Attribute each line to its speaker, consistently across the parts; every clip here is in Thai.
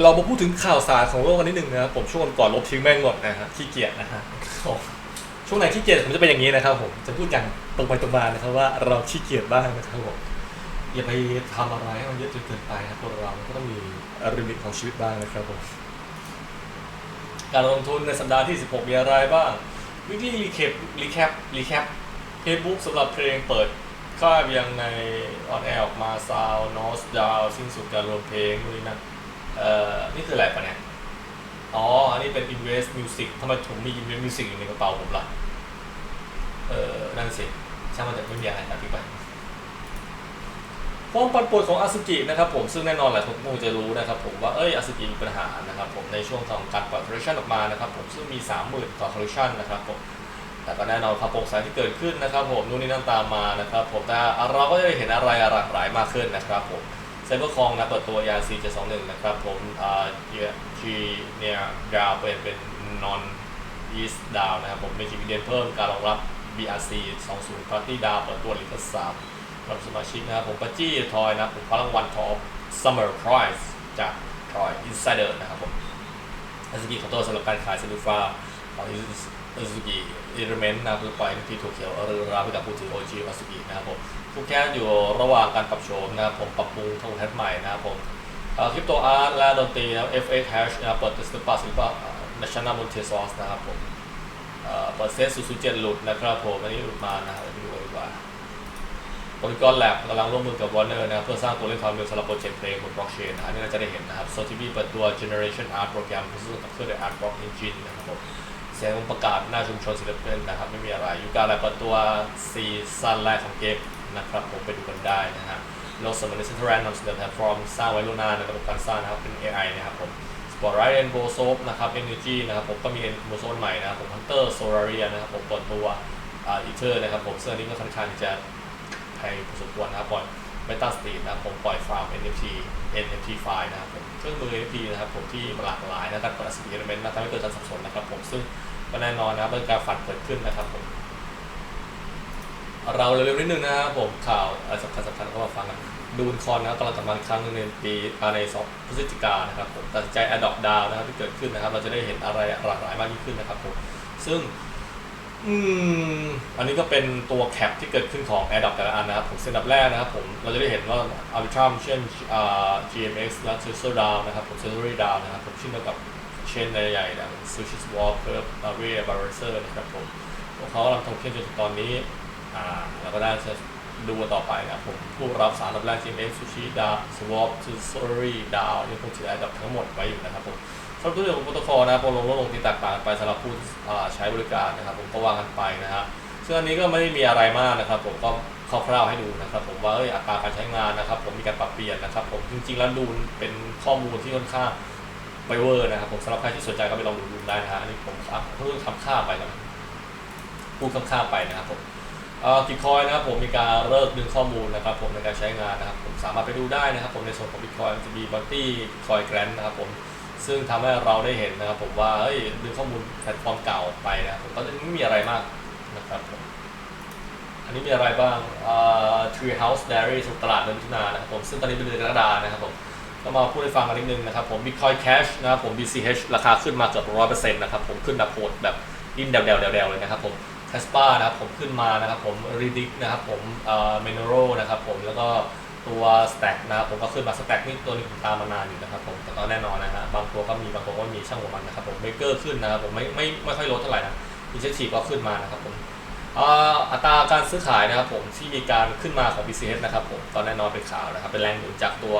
Speaker 1: เรามาพูดถึงข่าวสารของโลกกันนิดนึงนะครับผมช่วงก่อนลบทิ้งแม่งหมดนะฮะขี้เกียจนะฮะช่วงไหนขี้เกียจผมจะเป็นอย่างนี้นะครับผมจะพูดอย่างตรงไปตรงมานะครับว่าเราขี้เกียจบ้างนะครับผมอย่าไปทำอะไรให้มันเยอะจนเกินไปครับคนเรามันก็ต้องมีลิมิตของชีวิตบ้างนะครับผมการลงทุนในสัปดาห์ที่ 16 มีอะไรบ้างวิธีรีแคปรีแคปรีแคปเฟซบุ๊กสำหรับเพลงเปิดค่ายยังในออนแอร์ออกมาซาวน์นอสดาวสิ้นสุดการรวมเพลงนู่นนี่นั่น เอ่อนี่คืออะไรปะเนี่ย อ๋อ อันนี้เป็น Invest Music ทำไมผมมี Invest Music อยู่ในกระเป๋าผมล่ะ เออนั่นสิ ช่างมันจะไม่มีอะไรอธิบายความปั่นป่วนของอาซุกินะครับผมซึ่งแน่นอนหลายคนคงจะรู้นะครับผมว่าเอ้ยอาซุกิมีปัญหานะครับผมในช่วงของการปล่อยคอลเลคชันออกมานะครับผมซึ่งมี 30,000กว่าคอลเลคชันนะครับผมแต่ก็แน่นอนความโปร่งใสที่เกิดขึ้นนะครับผมนู่นนี่นั่นตามมานะครับผมแต่เราก็จะได้เห็นอะไรหลากหลายมากขึ้นนะครับผม ไซเบอร์คองนะเปิดตัว ERC 721 นะครับผมอ่า G เนี่ยดาวเป็นเป็น non east ดาวนะครับผมมี GPD เพิ่มการรองรับ BRC 20 Party ดาวเปิดตัวลิขสามสำหรับสมาชิกนะครับผมปัจจี้ทอยนะผมคว้ารางวัล Top Summer Prize จาก Troy Insider นะครับผมอาซุกิขอโทษสำหรับการขายเซลูฟ้าของอาซุกิเอเรเมนต์นะคือปล่อยที่ถูกเขียวเรือรับไปกับผู้ถือ OG อาซุกินะครับผม ผู้แค่อยู่ระหว่างการปรับโฉมนะครับผมปรับปรุงทงแทนใหม่นะครับผมคริปโตอาร์ตและดนตรีนะครับ FA Cash นะครับเปิดศิลปะศิลปะ National m o n t e s o r นะครับผมเอ่อเปิดเซต0 0 7หลุดนะครับผมอันนี้หลุดมานะครับดูดีกว่าโพลิกอนแลบกำลังร่วมมือกับ Warner นะครับเพื่อสร้างตัวเล่นความเร็วสำหรับโปรเจกต์เพลงบนบล็อกเชนนะอันนี้เราจะได้เห็นนะครับ s o t v เปิดตัว Generation Art โปรแกรมเพื่อขับเคลื่อนด้วย Art Block Engine นะครับผมเสียงประกาศหน้าชุมชนศิลปินนะครับไม่มีอะไรยูการแลบเปิดตัวซีซั่นแรกของเกม นะครับผมไปดูกันได้นะฮะโลกสมัยนี้เซ็นทรัลนำเสนอแพลตฟอร์มสร้างไว้ล่วงหน้าในระบบการสร้างนะครับเป็น AI นะครับผม Spotlight and b o s o p นะครับ Energy นะครับผมก็มี b o s o p ใหม่นะครับผม Hunter Solaria นะครับผมเปิดตัวอ่า Ether นะครับผมซึ่งอันนี้ก็ค่อนข้างที่จะแพงพอสมควรนะครับปล่อย Meta Street นะครับผมปล่อยฟาร์ม NFT NFT ไฟล์นะครับผมเครื่องมือ NFT นะครับผมที่หลากหลายนะครับประสิทธิ element นะทำให้เกิดการสับสนนะครับผมซึ่งก็แน่นอนนะครับเรื่อการฝันเกิดขึ้นนะครับผม เราเร็วๆนิดนึงนะครับผมข่าวสำคัญสำคัญก็มาฟังกันดูนคอนนะครับกำลังจะมาอีกครั้งหนึงในปีภายในสองพฤศจิกายนนะครับผมตัดสินใจ adopt ดาวนะครับที่เกิดขึ้นนะครับ เราจะได้เห็นอะไรหลากหลายมากยิ่งขึ้นนะครับผมซึ่ง อืมอันนี้ก็เป็นตัวแคปที่เกิดขึ้นของ Adopt แต่ละอันนะครับผมเซนดับแรกนะครับผมเราจะได้เห็นว่า Arbitrum เช่นอ่า GMX และ Tether DAO นะครับผม Treasury DAO นะครับผมเช่นเดียวกับเชนใหญ่ๆนะ Sushi Swap Curve Area Balancer นะครับผมพวกเขากำลังทำเคลื่อนจนถึงตอนนี้ อ่าเราก็ได้จะดูต่อไปนะครับผมผู้รับสารรับแรก GMX Sushi ดาวสวอปซูซอรี่ดาวยังคงถืออันดับทั้งหมดไว้อยู่นะครับผมสำหรับตัวอย่างของโปรโตคอลนะครับลงลงลงที่แตกต่างไปสำหรับผู้ใช้บริการนะครับผมก็วางกันไปนะฮะซึ่งอันนี้ก็ไม่ได้มีอะไรมากนะครับผมก็คร่าวๆให้ดูนะครับผมว่าเอยอัตราการใช้งานนะครับ ผมมีการปรับเปลี่ยนนะครับ ผมจริงๆแล้วดูเป็นข้อมูลที่ค่อนข้างไปเวอร์นะครับผมสำหรับใครที่สนใจก็ไปลองดูดูได้นะฮะอันนี้ผมเพิ่งทำค่าไปนะพูดค่าๆไปนะครับผม กิคอยนะครับผมมีการเลิกดึงข้อมูลนะครับผมในการใช้งานนะครับผมสามารถไปดูได้นะครับผมในส่วนของบิตคอยจะมีบัตตี้คอยแกรนนะครับผมซึ่งทำให้เราได้เห็นนะครับผมว่าเฮ้ยดึงข้อมูลแพลตฟอร์มเก่าไปนะผมก็ไม่มีอะไรมากนะครับผมอันนี้มีอะไรบ้างอ่า Tree House Diary ถูกตลาดเดือนมิถุนายนนะครับผมซึ่งตอนนี้เป็นเดือนกรกฎานะครับผมก็มาพูดให้ฟังกันนิดนึงนะครับผม Bitcoin Cash นะครับผม BCH ราคาขึ้นมาเกือบร้อยเปอร์เซ็นต์นะครับผมขึ้นแบบโหดแบบดิ้นเดวๆๆๆเลยนะครับผม แคสปานะครับผมขึ้นมานะครับผมรีดิกนะครับผมเอ่อเมนโรนะครับผมแล้วก็ตัวสแต็กนะครับผมก็ขึ้นมาสแต็กนี่ตัวนี้ผมตามมานานอยู่นะครับผมแต่ก็แน่นอนนะฮะบางตัวก็มีบางตัวก็มีช่างหัวมันนะครับผมเบเกอร์ขึ้นนะครับผมไม่ไม่ไม่ค่อยลดเท่าไหร่นะอินเชชีก็ขึ้นมานะครับผมอ่าอัตราการซื้อขายนะครับผมที่มีการขึ้นมาของ BCH นะครับผมก็แน่นอนเป็นข่าวนะครับเป็นแรงหนุนจากตัว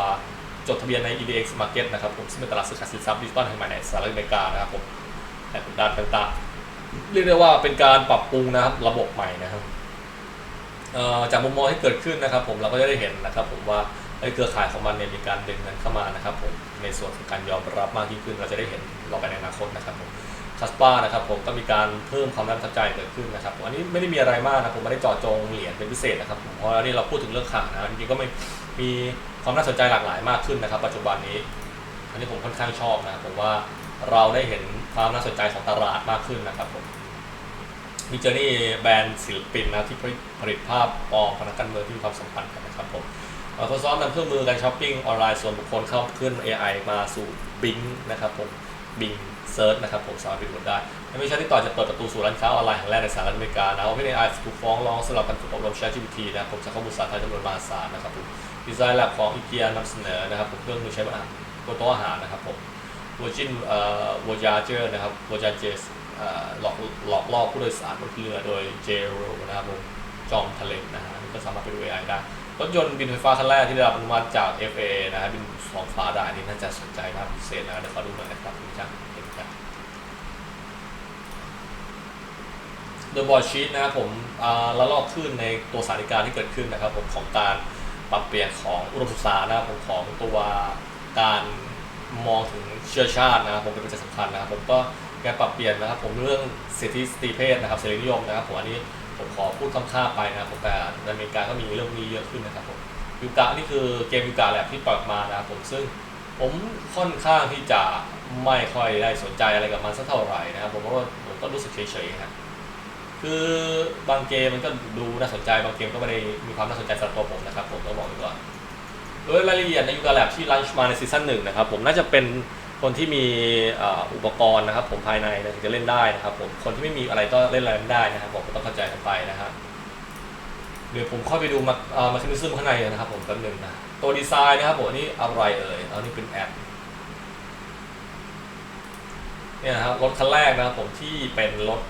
Speaker 1: จดทะเบียนใน EDX Market นะครับผมซึ่งเป็นตลาดซื้อขายสินทรัพย์ดิจิตอลแห่งใหม่ในสหรัฐอเมริกานะครับผมและกดดันต่างๆ เรียกได้ว่าเป็นการปรับปรุงนะครับระบบใหม่นะครับจากมุมมองที่เกิดขึ้นนะครับ ผมเราก็จะได้เห็นนะครับ ผมว่าไอ้เครือข่ายของมันเนี่ยมีการดึงเงินเข้ามานะครับ ผมในส่วนของการยอมรับมากยิ่งขึ้น เราจะได้เห็นเราไปในอนาคตนะครับผมคัสปานะครับผมก็มีการเพิ่มความน่าประทับใจเกิดขึ้นนะครับผมอันนี้ไม่ได้มีอะไรมากนะผมไม่ได้เจาะจงเหรียญเป็นพิเศษนะครับผมเพราะอันนี้เราพูดถึงเรื่องข่าวนะจริงๆก็ไม่มีความน่าสนใจหลากหลายมากขึ้นนะครับ ปัจจุบันนี้ อันนี้ผมค่อนข้างชอบนะผมว่าเราได้เห็นความน่าสนใจของตลาดมากขึ้นนะครับผม มีเจอนี่แบรนด์ศิลปินนะที่ผลิตภาพปอมพนักการเมืองที่มีความสัมพันธ์กันนะครับผม Microsoft นำเครื่องมือการช้อปปิ้งออนไลน์ส่วนบุคคลเข้าขึ้น AI มาสู่ Bing นะครับผม Bing Search นะครับผมสามารถไปดูได้ในวิชาที่ต่อจะเปิดประตูสู่ร้านค้าออนไลน์แห่งแรกในสหรัฐอเมริกานะ OpenAI ถูกฟ้องร้องสำหรับการฝึกอบรม ChatGPT นะผมจากข้อมูลสาธารณะจำนวนมหาศาลนะครับผมดีไซน์แลบของ IKEA นำเสนอนะครับผมเครื่องมือใช้บนโต๊ะอาหารนะครับผม Virgin เอ่อ Voyager นะครับ Voyager เอ่อ หลอกหลอกล่อผู้โดยสารบนเรือโดย j r o นะครับผมจอมทะเลนะฮะนี่ก็สามารถไปดู AI ได้ รถยนต์บินไฟฟ้าคันแรกที่ได้รับอนุมัติจาก FA นะฮะบินสองฟ้าได้นี่น่าจะสนใจมากพิเศษนะเดี๋ยวขอดูหน่อยนะครับคุณช่างเห็นกันโดยบอร์ดชีตนะครับผมละลอกขึ้นในตัวสถานการที่เกิดขึ้นนะครับผมของการปรับเปลี่ยนของอุดมศึกษานะครับผมของตัวการมองถึงเชื้อชาตินะครับผมเป็นปัจจัยสำคัญนะครับผมก็ การปรับเปลี่ยนนะครับ ผมเรื่องสิทธิสตรีเพศนะครับเสรีนิยมนะครับผมอันนี้ผมขอพูดคำข้ามไปนะครับผมแต่ในอเมริกาก็มีเรื่องนี้เยอะขึ้นนะครับผมยูกะนี่คือเกมยูกะแลบที่ปล่อยมานะครับผมซึ่งผมค่อนข้างที่จะไม่ค่อยได้สนใจอะไรกับมันสักเท่าไหร่นะครับผมเพราะว่าผมก็รู้สึกเฉยๆครับคือบางเกมมันก็ดูน่าสนใจบางเกมก็ไม่ได้มีความน่าสนใจสำหรับตัวผมนะครับผมต้องบอกไว้ก่อนโดยรายละเอียดในยูกาแลบที่ลันช์มาในซีซั่นหนึ่งนะครับผมน่าจะเป็น คนที่มีอุปกรณ์นะครับ ผมภายในถึงจะเล่นได้นะครับผมคนที่ไม่มีอะไรก็เล่นอะไรไม่ได้นะครับผมก็ต้องเข้าใจกันไปนะครับเดี๋ยวผมค่อยไปดูมาเอ่อมาคานิซึมข้างในนะครับ ผมแป๊บหนึงนะตัวดีไซน์นะครับผมอันนี่อะไรเอ่ยอันนี้เป็นแอปเนี่ยนะครับรถคันแรกนะครับผมที่เป็นรถ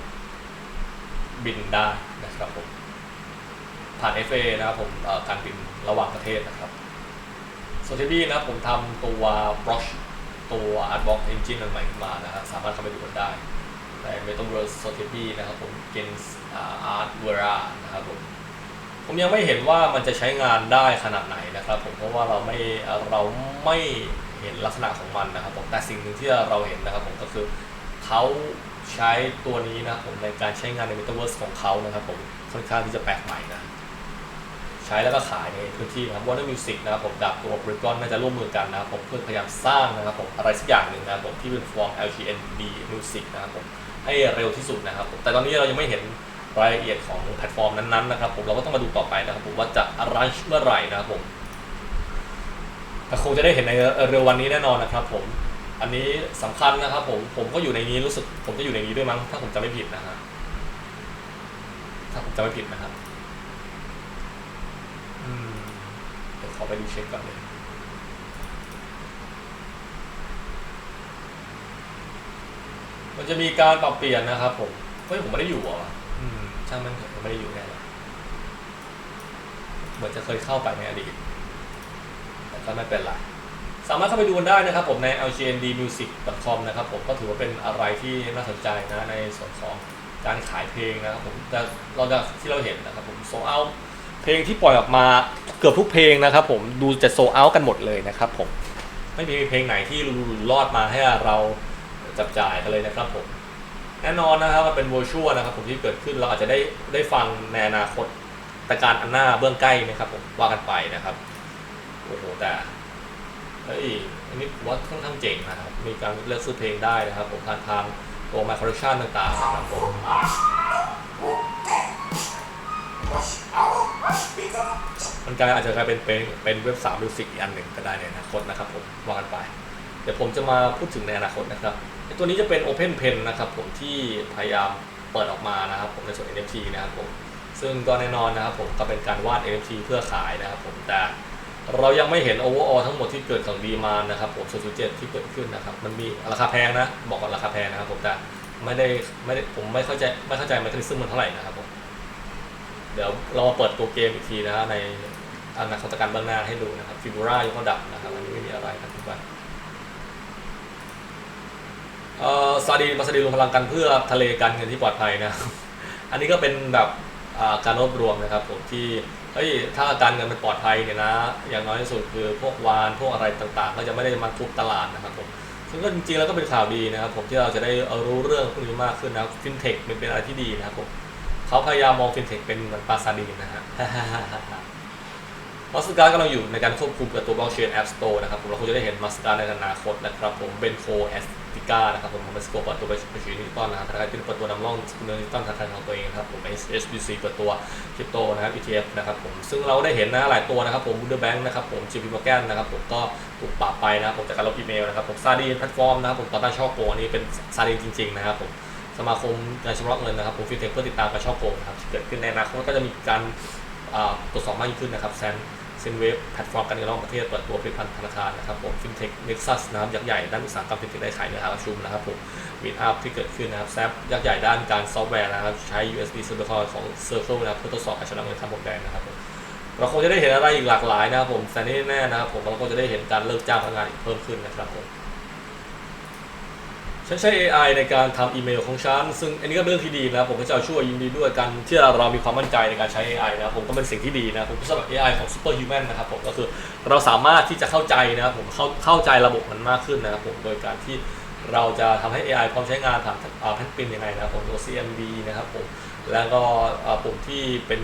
Speaker 1: บินได้นะครับผมผ่าน FA นะครับผมการบินระหว่างประเทศนะครับโซเทบี้นะครับผมทำตัว Brush ตัว Artbox Engine ใหม่ขึ้นมานะครับสามารถเข้าไปดูกันได้ใน Metaverse s o t e b y นะครับผม Gens Art Vera นะครับผมผมยังไม่เห็นว่ามันจะใช้งานได้ขนาดไหนนะครับผมเพราะว่าเราไม่เราไม่เห็นลักษณะของมันนะครับผมแต่สิ่งหนึ่งที่เราเห็นนะครับผมก็คือเขาใช้ตัวนี้นะผมในการใช้งานใน Metaverse ของเขานะครับผมค่อนข้างที่จะแปลกใหม่นะ ช้แล้วก็ขายในพื้นที่นะครับ Warner Music นะครับผมกับตัว b r i g o n น่าจะร่วมมือกันนะครับผมเพื่อพยายามสร้างนะครับผมอะไรสักอย่างหนึ่งนะครับผมที่เป็นฟอร์ม LTNB Music นะครับผมให้เร็วที่สุดนะครับผมแต่ตอนนี้เรายังไม่เห็นรายละเอียดของแพลตฟอร์มนั้นๆนะครับผมเราก็ต้องมาดูต่อไปนะครับผมว่าจะรันเมื่อไหร่นะครับผมแต่คงจะได้เห็นในเร็ววันนี้แน่นอนนะครับผมอันนี้สำคัญนะครับผมผมก็อยู่ในนี้รู้สึกผมจะอยู่ในนี้ด้วยมั้งถ้าผมจำไม่ผิดนะฮะถ้าผมจำไม่ผิดนะครับ เดี๋ยวขอไปดูเช็คก่อนเลยมันจะมีการปรับเปลี่ยนนะครับผมเฮ้ยผมไม่ได้อยู่เหรออืมช่างมันเถอะผมไม่ได้อยู่แน่เลยเหมือนจะเคยเข้าไปในอดีตแต่ก็ไม่เป็นไรสามารถเข้าไปดูกันได้นะครับผมใน lgndmusic.com นะครับผมก็ถือว่าเป็นอะไรที่น่าสนใจนะในส่วนของการขายเพลงนะครับผมแต่เราจะที่เราเห็นนะครับผมโซเอา เพลงที่ปล่อยออกมาเกือบทุกเพลงนะครับผมดูจะโซเอากันหมดเลยนะครับผมไม่มีเพลงไหนที่รอดมาให้เราจับจ่ายกันเลยนะครับผมแน่นอนนะครับมันเป็น virtual นะครับผมที่เกิดขึ้นเราอาจจะได้ได้ฟังในอนาคตแต่การอันหน้าเบื้องใกล้นะครับผมว่ากันไปนะครับโอ้โหแต่เฮ้ยอันนี้ว่าค่อนข้างเจ๋งนะครับ มีการเลือกซื้อเพลงได้นะครับผมผ่านทางตัว My Collection ต่างๆนะครับผม มันกลายอาจจะกลายเป็นเป็นเป็นเว็บสามมิวสิกอีกอันหนึ่งก็ได้ในอนาคตนะครับผมว่ากันไป เดี๋ยวผมจะมาพูดถึงในอนาคตนะครับตัวนี้จะเป็น Open Pen นะครับผมที่พยายามเปิดออกมานะครับผมในส่วน NFT นะครับผมซึ่งก็แน่นอนนะครับผมก็เป็นการวาด NFT เพื่อขายนะครับผมแต่เรายังไม่เห็น overall ทั้งหมดที่เกิดของดีมานนะครับผม007ที่เกิดขึ้นนะครับมันมีราคาแพงนะบอกก่อนราคาแพงนะครับผมแต่ไม่ได้ไม่ได้ผมไม่เข้าใจไม่เข้าใจมันคือซึ่งมันเท่าไหร่นะครับผม เดี๋ยวเรามาเปิดตัวเกมอีกทีนะในอนาคตการเบื้องหน้าให้ดูนะครับฟิบูร่ายกระดับนะครับอันนี้ไม่มีอะไรครับทุกท่านเอ่อซาดีมาซาดีนรวมพลังกันเพื่อทะเลการเงินที่ปลอดภัยนะ อันนี้ก็เป็นแบบอ่าการรวบรวมนะครับผมที่เฮ้ยถ้าการเงินมันปลอดภัยเนี่ยนะ อย่างน้อยที่สุดคือพวกวานพวกอะไรต่างๆ ก็จะไม่ได้มาทุบตลาดนะครับผมซึ่งก็จริงๆแล้วก็เป็นข่าวดีนะครับผมที่เราจะได้รู้เรื่องพวกนี้มากขึ้นนะฟินเทคมันเป็นอะไรที่ดีนะครับผม เขาพยายามมองฟินเทคเป็นเหมือนปลาซาดีนนะฮะมาสการ์กำลังอยู่ในการควบคุมกับตัว blockchain app store นะครับผมเราคงจะได้เห็นมาสการ์ในอนาคตนะครับผมเบนโคแอสติก้านะครับผมของเม็กซิโกเปิดตัวบัญชีดิจิตอลนะครับธนาคารที่เปิดตัวนำร่องสกุลเงินดิจิตอลธนาคารของตัวเองนะครับผม HSBC เปิดตัวคริปโตนะครับ ETF นะครับผมซึ่งเราได้เห็นนะหลายตัวนะครับผม Wooder Bank นะครับผม JP Morgan นะครับผมก็ถูกปรับไปนะครับผมจากการลบอีเมลนะครับผมซาดีนแพลตฟอร์มนะครับผมต่อต้านช่อโกงอันนี้เป็นซาดีนจริงๆนะครับผม สมาคมการชำระเงินนะครับผมฟิเทคเพื่อติดตามการช่อโกงนะครับเกิดขึ้นในอนาคตก็จะมีการตรวจสอบมากยิ่งขึ้นนะครับแซนเซนเวฟแพลตฟอร์มการเงินระหว่างประเทศเปิดตัวผลิตภัณฑ์ธนาคารนะครับผมฟินเทคเน็กซัสนะครับยักษ์ใหญ่ด้านอุตสาหกรรมฟินเทคได้ขายเนื้อหาประชุมนะครับผมมีอัพที่เกิดขึ้นนะครับแซฟยักษ์ใหญ่ด้านการซอฟต์แวร์นะครับใช้ USB Server Call ของ Circle นะครับเพื่อทดสอบการชำระเงินข้ามพรมแดนนะครับผมเราคงจะได้เห็นอะไรอีกหลากหลายนะครับผมแต่นี่แน่ๆนะครับผมเราก็จะได้เห็นการเลิกจ้างพนักงานอีกเพิ่มขึ้นนะครับผม ฉันใช้ AI ในการทำอีเมลของฉัน ซึ่งอันนี้ก็เป็นเรื่องที่ดีนะครับผมก็จะช่วยยินดีด้วยกันที่เรามีความมั่นใจในการใช้ AI นะครับผมก็เป็นสิ่งที่ดีนะ ผมสำหรับ AI ของ Superhuman นะครับผม ก็คือเราสามารถที่จะเข้าใจนะครับผมเข้าเข้าใจระบบมันมากขึ้นนะครับผม โดยการที่เราจะทำให้ AI พร้อมใช้งานผ่านแพทปินยังไงนะครับผมตัว CMD นะครับผม แล้วก็อ่าปุ่มที่เป็น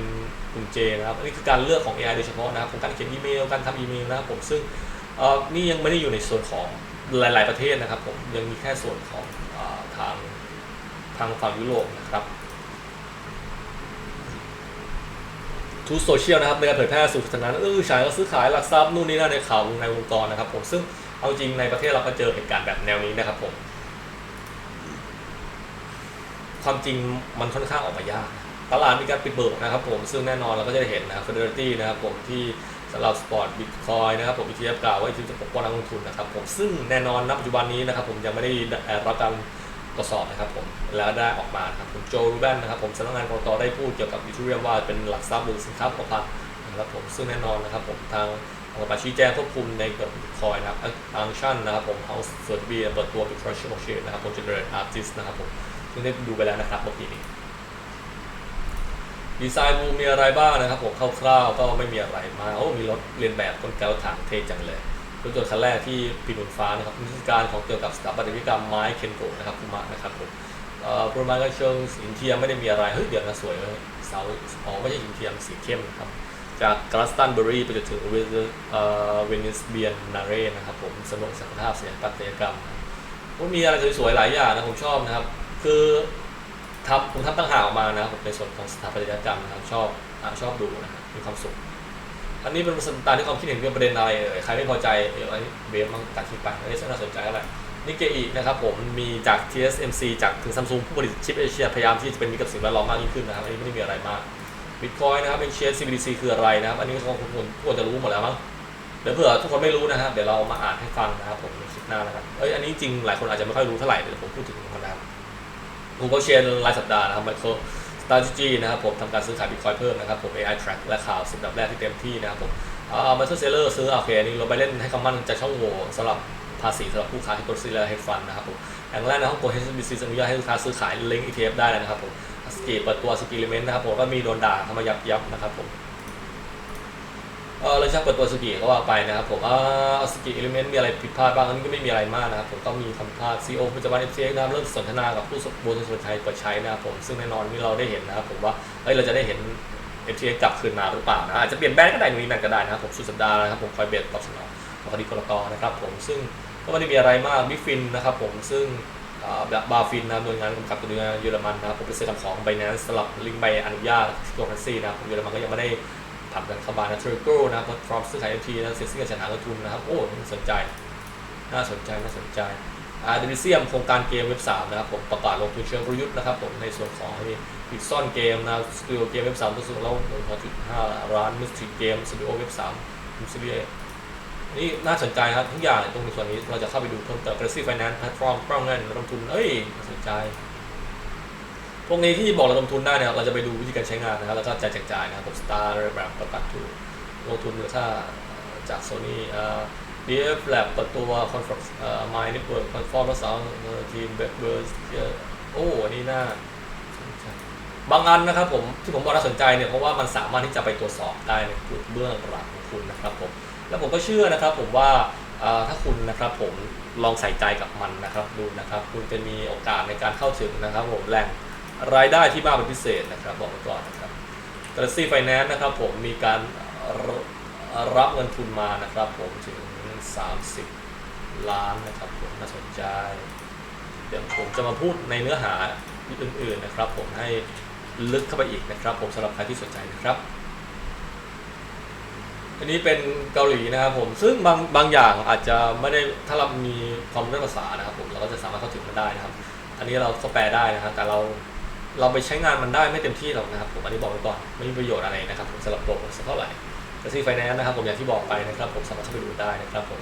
Speaker 1: ปุ่ม J นะครับ อันนี้คือการเลือกของ AI โดยเฉพาะนะครับของการเขียนอีเมล การทำอีเมลนะครับผม ซึ่งนี่ยังไม่ได้อยู่ในส่วนของ หลาย ๆประเทศนะครับผมยังมีแค่ส่วนของอทางทางฝั่งยุโรปนะครับทูโซเชียลนะครับในการเผยแพร่สู่สาธารณะเออฉายก็ซื้อขายหลักทรัพย์นู่นนี่นั่นในข่าวในวงกรนะครับผมซึ่งเอาจริงในประเทศเราก็เจอเหตุการณ์แบบแนวนี้นะครับผมความจริงมันค่อนข้างออกมายาก ตลาดมีการปิดเบิกนะครับผมซึ่งแน่นอนเราก็จะได้เห็นนะครับ Fidelity นะครับผมที่ สำหรับสปอร์ตบิตคอยนะครับผม ETF กล่าวไว้ที่จะปกป้องนักลงทุนนะครับผมซึ่งแน่นอนณปัจจุบันนี้นะครับ ผมยังไม่ได้รับการตรวจสอบนะครับผมแล้วได้ออกมาครับผมโจรูแบนนะครับผมสำนักงานกรตได้พูดเกี่ยวกับอีทูเรียมว่าเป็นหลักทรัพย์หรือสินค้าประกันนะครับผมซึ่งแน่นอนนะครับผมทางออกมาชี้แจงควบคุมในเกี่ยวกับบิตคอยนะครับอังชันนะครับผม House เฟิร์สบีเปิดตัว Bitcoin Chain นะครับผม Generate Artist นะครับผมซึ่งได้ดูไปแล้วนะครับเมื่อกี้นี้ ดีไซน์บูมีอะไรบ้างนะครับผมคร่าวๆก็ไม่มีอะไรมากโอ้มีรถเรียนแบบคนแก้วถังเทจังเลยรถยนต์คันแรกที่ปีนุนฟ้านะครับนิทรรศการของเกี่ยวกับสถาปัตยกรรมไม้เคนโกะนะครับคุมะนะครับผมเอ่อประมาณก็เชิงสีเทียมไม่ได้มีอะไรเฮ้ยเดี๋ยวนะสวยเลยเสาอ๋อไม่ใช่หินเทียมสีเข้มนะครับจากกราสตันเบอรี่ไปจนถึงเวเวนิสเบียนนาเรนะครับผมสนุกสักภาพเสียงปัตยกรรมก็มีอะไรสวยๆหลายอย่างนะผมชอบนะครับ คือ ทำผมทำตั้งหาออกมานะครับในส่วนของสถาปัตยกรรมนะครับชอบชอบดูนะครับมีความสุข อันนี้เป็นประสบกาณที่ความคิดเห็นเป็นประเด็นอะไรเอ่ยใครไม่พอใจเออไอ้เบฟมันตัดทิ้งไปไม่ได้น่าสนใจอะไรนิเกอีนะครับผมมีจาก TSMC จากถึงซัมซุงผู้ผลิตชิปเอเชียพยายามที่จะเป็นมิตรกับสิ่งแวดล้อมมากยิ่งขึ้นนะครับอันนี้ไม่ได้มีอะไรมากบิตคอยนะครับเป็นเชียร์ CBDC คืออะไรนะครับอันนี้ก็คงทุกคนทุกคนจะรู้หมดแล้วมั้งเดี๋ยวเผื่อทุกคนไม่รู้นะครับเดี๋ยวเรามาอ่านให้ฟังนะครับผมในคลิปหน้านะครับเอ้ยอันนี้จริงหลายคนอาจจะไม่ค่อยรู้เท่าไหร่เดี๋ยวผมพูดถึงมันนะครับ ผมก็เชียร์รายสัปดาห์นะครับ Micro Strategy นะครับผมทำการซื้อขายบิตคอยเพิ่มนะครับผม AI Track และข่าวสิบดับแรกที่เต็มที่นะครับผมอ่า Master Seller ซื้อโอเคอันนี้เราไปเล่นให้คำมั่นจะช่องโหว่สำหรับภาษีสำหรับผู้ค้าที่กดซื้อและเฮดฟันนะครับผมอย่างแรกนะฮ่องกง HSBC อนุญาตให้ลูกค้าซื้อขายลิงก์ ETF ได้แล้วนะครับผมสกีเปิดตัวสกีเลเมนต์นะครับผมก็มีโดนด่าทำมายับยับนะครับผม เออเลยชักเปิดตัวสกีก็ว่าไปนะครับผมอ่าสกีเอลิเมนต์มีอะไรผิดพลาดบ้างอันนี้ก็ไม่มีอะไรมากนะครับผมก็มีคำพลาดซีโอปัจจุบันเอฟซีนะครับเริ่มสนทนากับผู้สบนสนชัยเปิดใช้นะครับผมซึ่งแน่นอนที่เราได้เห็นนะครับผมว่าเฮ้ยเราจะได้เห็น FTA กลับคืนมาหรือเปล่านะอาจจะเปลี่ยนแบรนด์ก็ได้นู่นนี่นั่นก็ได้นะครับผมสุดสัปดาห์นะครับผมคอยเบสตอบสนองขอคดีกรตนะครับผมซึ่งก็ไม่ได้มีอะไรมากบิฟินนะครับผมซึ่งบาฟินนะครับหน่วยงานกำกับตัวเเยอรมันนะครับผมเป็นเซ็นของ Binance สลับลิงก์ใบอนุญาตตัวคันซี่นะครับเยอรมันก็ยังไม่ได้ ผลักดันเข้ามานะเทอร์โกนะครับพร้อมซื้อขาย FT นะเซ็นซิ่กับชนะเงินทุนนะครับ โอ้น่าสนใจ น่าสนใจ น่าสนใจอาร์ดิเซียมโครงการเกมเว็บ3นะครับผมประกาศลงทุนเชิงประยุทธ์นะครับผมในส่วนของปิดซ่อนเกมนะสตูดิโอเกมเว็บ3ตัวสุดแล้ว1.5ล้าร้านมิสทริกเกมสตูดิโอเว็บ3มิสเรียนี่น่าสนใจครับทุกอย่างตรงในส่วนนี้เราจะเข้าไปดูเพิ่มเติม p r e s s i v Finance Platform ป้องเงินระดมทุนเอ้ยน่าสนใจ พวกนี้ที่บอกระดมทุนได้เนี่ยเราจะไปดูวิธีการใช้งานนะครับแล้วก็จ่ายแจกจ่ายนะครับผมสตาร์แบบประกาศทุนลงทุนมูลค่าจากโซนี่ DF Lab เปิดตัว Conference เอ่อ My Network Platform ภาษาทีมเบเบอร์โอ้อันนี้น่าบางอันนะครับผมที่ผมบอกน่าสนใจเนี่ยเพราะว่ามันสามารถที่จะไปตรวจสอบได้ในกลุ่มเบื้องหลังของคุณนะครับผมแล้วผมก็เชื่อนะครับผมว่าถ้าคุณนะครับผมลองใส่ใจกับมันนะครับดูนะครับ คุณจะมีโอกาสในการเข้าถึงนะครับผมแหล่ง รายได้ที่มากเป็นพิเศษนะครับบอกไว้ก่อนนะครับกระซี่ไฟแนนซ์นะครับผมมีการรับเงินทุนมานะครับผมถึง 30 ล้านนะครับผมน่าสนใจ เดี๋ยวผมจะมาพูดในเนื้อหาอื่นๆนะครับ ผมให้ลึกเข้าไปอีกนะครับ ผมสำหรับใครที่สนใจนะครับ อันนี้เป็นเกาหลีนะครับผมซึ่งบางบางอย่างอาจจะไม่ได้ถ้าเรามีความรู้ภาษานะครับ ผมเราก็จะสามารถเข้าถึงมันได้นะครับ อันนี้เราก็แปลได้นะครับแต่เรา เราไปใช้งานมันได้ไม่เต็มที่หรอกนะครับผมอันนี้บอกไว้ก่อนไม่มีประโยชน์อะไรนะครับผมสำหรับตัวผมสักเท่าไหร่แต่ซีไฟแนนซ์นะครับผมอย่างที่บอกไปนะครับผมสามารถเข้าไปดูได้นะครับผม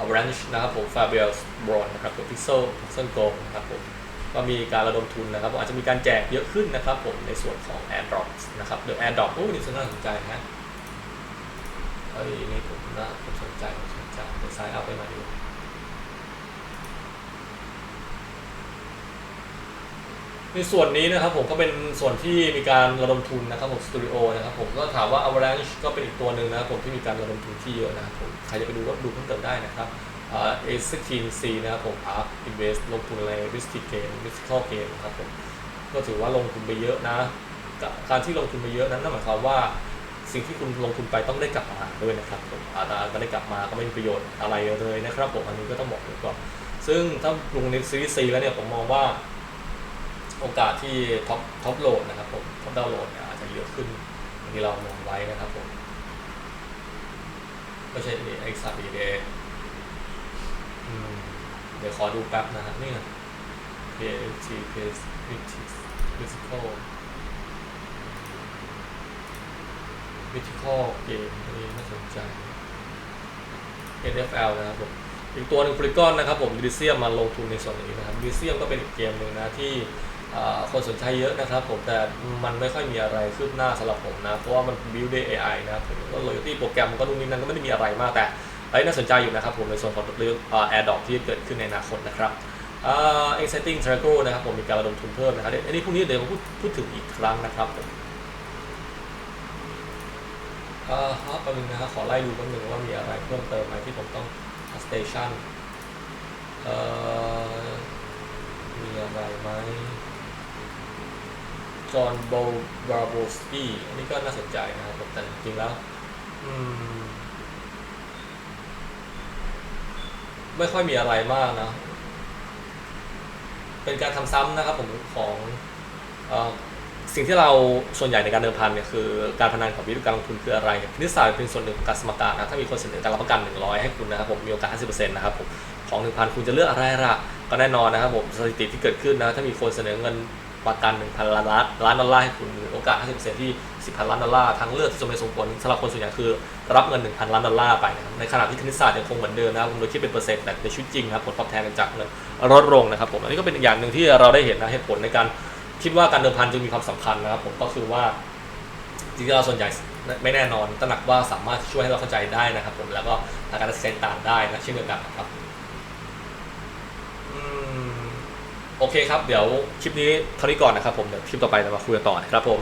Speaker 1: Avalanche นะครับผม Fabius Braun นะครับผม Pixel Pixel Go นะครับผมก็มีการระดมทุนนะครับผมอาจจะมีการแจกเยอะขึ้นนะครับผมในส่วนของ AirDrop นะครับเดี๋ยว AirDrop โอ้นี่น่าสนใจนะเอ้ยนี่ผมน่าผมสนใจผมสนใจเดี๋ยวซ้ายเอาไปมาดู ในส่วนนี้นะครับผมก็เป็นส่วนที่มีการระดมทุนนะครับผมสตูดิโอนะครับผมก็ถามว่า Avalanche ก็เป็นอีกตัวหนึ่งนะครับผมที่มีการระดมทุนที่เยอะนะครับผมใครจะไปดูก็ดูเพิ่มเติมได้นะครับเอ่อ A16C นะครับผม Arc Invest ลงทุนใน Risky Game Mystical Game นะครับผมก็ถือว่าลงทุนไปเยอะนะกับการที่ลงทุนไปเยอะนั้นนั่นหมายความว่าสิ่งที่คุณลงทุนไปต้องได้กลับมาด้วยนะครับผมอาจจะไม่ได้กลับมาก็ไม่มีประโยชน์อะไรเลยนะครับผมอันนี้ก็ต้องบอกไว้ก่อนซึ่งถ้าลงในซีรีส์ซีแล้วเนี่ยผมมองว่า โอกาสที่ท็อปท็อปโหลดนะครับผมท็อปดาวน์โหลดเนี่ยอาจจะเยอะขึ้นอย่างที่เรามองไว้นะครับผมไม่ใช่ไอ้สัตว์อีเดเดี๋ยวขอดูแป๊บนะฮะนี่ไง PLT PS Physical วิธีข้อเกมนี้น่าสนใจ NFL นะครับผมอีกตัวหนึ่ง Polygon นะครับผมดิเซียมมาลงทุนในส่วนนี้นะครับดิเซียมก็เป็นอีกเกมหนึ่งนะที่ คนสนใจเยอะนะครับผมแต่มันไม่ค่อยมีอะไรคืบหน้าสำหรับผมนะ เพราะว่ามัน build ด AI นะครับผมก็ loyalty โปรแกรมมันก็นู่นนี่นั่นก็ไม่ได้มีอะไรมากแต่ไอ้น่าสนใจอยู่นะครับผมในส่วนของเรื่องอ่า AirDrop ที่เกิดขึ้นในอนาคตนะครับอ่า exciting Drago นะครับผมมีการระดมทุนเพิ่มนะครับเดี๋ยวอันนี้พรุ่งนี้เดี๋ยวผมพูดพูดถึงอีกครั้งนะครับผมอ่าครับแป๊บนึงนะฮะขอไล่ดูแป๊บนึงว่ามีอะไรเพิ่มเติมไหมที่ผมต้องสเตชันเอ่อมีอะไรไหม จอห์นโบบราโบสกี้อันนี้ก็น่าสนใจนะครับผมแต่จริงแล้วมไม่ค่อยมีอะไรมากนะ เป็นการทำซ้ำนะครับผมของเอ่อสิ่งที่เราส่วนใหญ่ในการเดิมพันเนี่ยคือการพนันของวิธีการลงทุนคืออะไรคณิตศาสตร์เป็นส่วนหนึ่งของการสมการนะถ้ามีคนเสนอการรับประกัน 100 ให้คุณนะครับผมมีโอกาส 50%นะครับผมของ 1,000 คุณจะเลือกอะไรล่ะก็แน่นอนนะครับผมสถิติที่เกิดขึ้นนะถ้ามีคนเสนอเงิน ประกัน 1,000 ล้านล้านดอลลาร์ให้คุณมีโอกาส 50%ที่ 10,000 ล้านดอลลาร์ทางเลือกที่สมเหตุสมผลสำหรับคนส่วนใหญ่คือรับเงิน 1,000 ล้านดอลลาร์ไปนะครับในขณะที่คณิตศาสตร์ยังคงเหมือนเดิมนะครับโดยคิดเป็นเปอร์เซ็นต์แต่ในชีวิตจริงนะครับผลตอบแทนจากเงินลดลงนะครับผมอันนี้ก็เป็นอีกอย่างหนึ่งที่เราได้เห็นนะเหตุผลในการคิดว่าการเดิมพันจึงมีความสำคัญนะครับผมก็คือว่าจริงๆเราส่วนใหญ่ไม่แน่นอนตระหนักว่าสามารถช่วยให้เราเข้าใจได้นะครับผมแล้วก็ทางการตัดสินใจต่างได้นะเช่นเดียวกันนะครับอืม โอเคครับ เดี๋ยวคลิปนี้เท่านี้ก่อนนะครับผม เดี๋ยวคลิปต่อไปเรามาคุยกันต่อนะครับผม